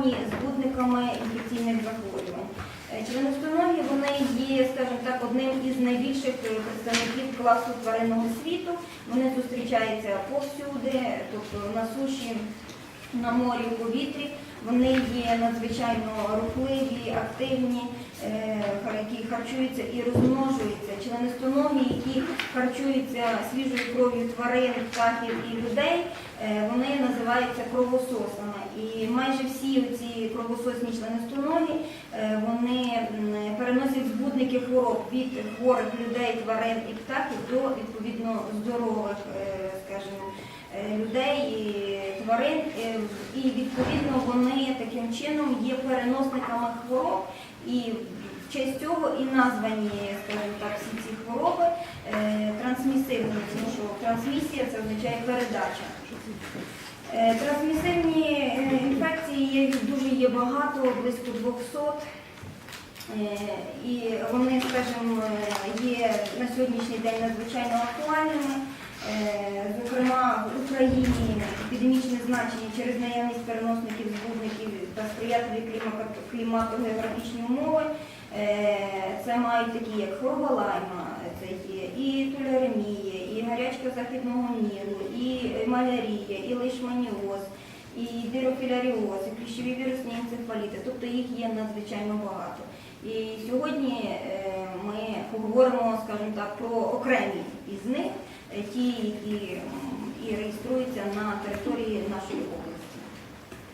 наявні збудниками інфекційних захворювань. Е, Членистоногі вони є, скажімо так, одним із найбільших представників класу тваринного світу. Вони зустрічаються повсюди, тобто на суші, на морі, в повітрі. Вони є надзвичайно рухливі, активні, е, які харчуються і розмножуються. Членистоногі, які харчуються свіжою кров'ю тварин, птахів і людей, е, вони називаються кровососами. І кровососні членистоногі е, вони переносять збудники хвороб від хворих людей, тварин і птахів до відповідно здорових, е, скажімо, е, людей і тварин. І відповідно вони таким чином є переносниками хвороб. І в честь цього і названі, скажімо так, всі ці хвороби трансмісивні, тому що трансмісія це означає передача. Трансмісивні е, інфекції є, їх дуже є багато, близько 200. Е, І вони, скажімо, є на сьогоднішній день надзвичайно актуальними. Е, Зокрема, в Україні епідемічне значення через наявність переносників збудників та сприятливі клімато- кліматогеографічні умови. Е, Це мають такі, як хвороба лайма, це є і туляремія, і гарячка західного нілу, і малярія, і лишманіоз, і дирофіляріоз, і кліщові вірусні енцефаліти. Тобто їх є надзвичайно багато. І сьогодні е, ми поговоримо, скажімо так, про окремі із них, е, ті, які і реєструються на території нашої області.